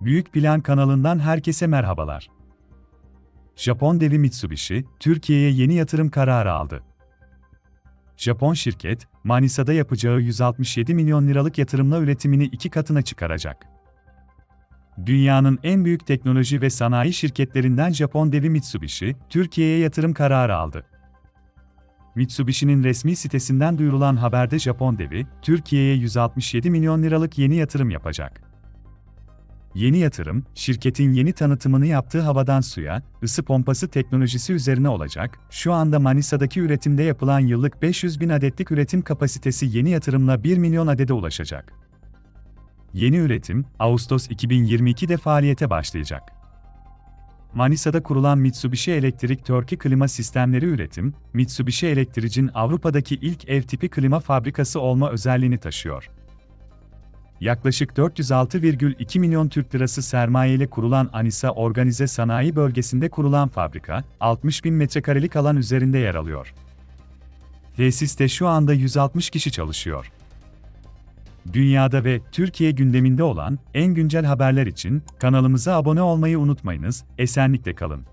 Büyük Plan kanalından herkese merhabalar. Japon devi Mitsubishi, Türkiye'ye yeni yatırım kararı aldı. Japon şirket, Manisa'da yapacağı 167 milyon liralık yatırımla üretimini iki katına çıkaracak. Dünyanın en büyük teknoloji ve sanayi şirketlerinden Japon devi Mitsubishi, Türkiye'ye yatırım kararı aldı. Mitsubishi'nin resmi sitesinden duyurulan haberde Japon devi, Türkiye'ye 167 milyon liralık yeni yatırım yapacak. Yeni yatırım, şirketin yeni tanıtımını yaptığı havadan suya, ısı pompası teknolojisi üzerine olacak. Şu anda Manisa'daki üretimde yapılan yıllık 500 bin adetlik üretim kapasitesi yeni yatırımla 1 milyon adede ulaşacak. Yeni üretim, Ağustos 2022'de faaliyete başlayacak. Manisa'da kurulan Mitsubishi Electric Turkey klima sistemleri üretim, Mitsubishi Electric'in Avrupa'daki ilk ev tipi klima fabrikası olma özelliğini taşıyor. Yaklaşık 406,2 milyon Türk lirası sermayeyle kurulan Anisa Organize Sanayi Bölgesi'nde kurulan fabrika, 60 bin metrekarelik alan üzerinde yer alıyor. Tesiste şu anda 160 kişi çalışıyor. Dünyada ve Türkiye gündeminde olan en güncel haberler için kanalımıza abone olmayı unutmayınız, esenlikle kalın.